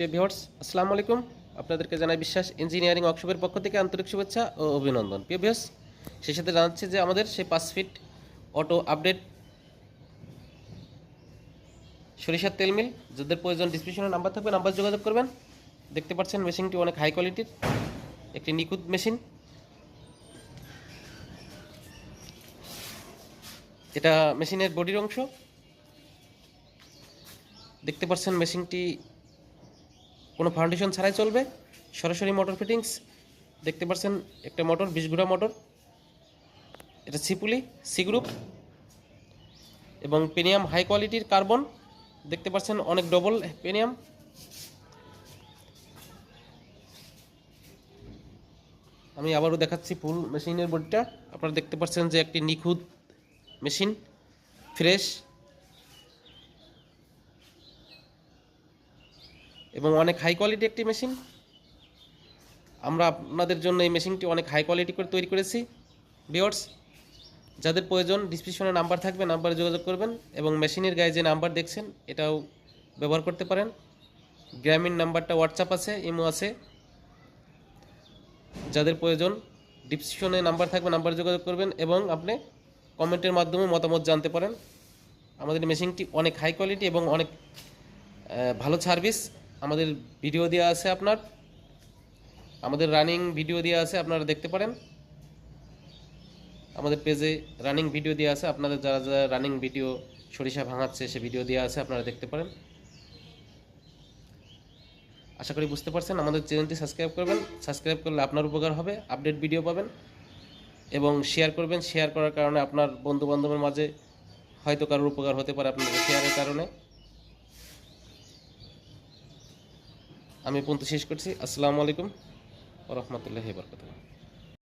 প্রিয় ভিউয়ার্স, আসসালামু আলাইকুম। আপনাদেরকে জানাই বিশ্বাস, ইঞ্জিনিয়ারিং ওয়ার্কশপের পক্ষ থেকে আন্তরিক শুভেচ্ছা ও অভিনন্দন। প্রিয় ভিউয়ার্স, সেই সাথে জানাচ্ছি যে আমাদের সেই পাঁচ ফিট অটো আপডেট সরিষার তেল মিল যাদের প্রয়োজন ডিসক্রিপশনে নাম্বার থাকবে, নাম্বার যোগাযোগ করবেন। দেখতে পাচ্ছেন মেশিনটি অনেক হাই কোয়ালিটির একটি নিখুঁত মেশিন। এটা মেশিনের বডির অংশ। দেখতে পাচ্ছেন মেশিনটি কোনো ফাউন্ডেশন ছাড়াই চলবে। সরাসরি মোটর ফিটিংস দেখতে পাচ্ছেন একটা মোটর বিশ ঘোড়া মোটর এটা সিপুলি সি গ্রুপ এবং পেনিয়াম হাই কোয়ালিটির কার্বন দেখতে পাচ্ছেন অনেক ডবল পেনিয়াম আমি আবারও দেখাচ্ছি ফুল মেশিনের বডিটা আপনারা দেখতে পাচ্ছেন যে একটি নিখুঁত মেশিন ফ্রেশ এবং অনেক হাই কোয়ালিটি একটি মেশিন আমরা আপনাদের জন্য এই মেশিনটি অনেক হাই কোয়ালিটি করে তৈরি করেছি। ভিওর্স যাদের প্রয়োজন ডিসক্রিপশনে নাম্বার থাকবে নাম্বারে যোগাযোগ করবেন এবং মেশিনের গায়ে যে নাম্বার দেখছেন, এটাও ব্যবহার করতে পারেন। গ্রামীণ নাম্বারটা হোয়াটসঅ্যাপ আছে ইমো আছে। যাদের প্রয়োজন ডিসক্রিপশনে নাম্বার থাকবে নাম্বারে যোগাযোগ করবেন এবং আপনি কমেন্টের মাধ্যমে মতামত জানতে পারেন। আমাদের মেশিনটি অনেক হাই কোয়ালিটি এবং অনেক ভালো সার্ভিস আমাদের ভিডিও দেওয়া আছে আপনার। আমাদের রানিং ভিডিও দেওয়া আছে, আপনারা দেখতে পারেন। আমাদের পেজে রানিং ভিডিও দেওয়া আছে, আপনাদের যারা যারা রানিং ভিডিও সরিষা ভাঙাচ্ছে, সে ভিডিও দেওয়া আছে, আপনারা দেখতে পারেন। আশা করি বুঝতে পারছেন, আমাদের চ্যানেলটি সাবস্ক্রাইব করবেন। সাবস্ক্রাইব করলে আপনার উপকার হবে আপডেট ভিডিও পাবেন। এবং শেয়ার করবেন শেয়ার করার কারণে আপনার বন্ধু বান্ধবের মাঝে হয়তো কারোর উপকার হতে পারে আপনাদের শেয়ারের কারণে। আমি পর্যন্ত শেষ করছি। আসসালামু আলাইকুম রহমতুল্লাহ বরকাতুহ।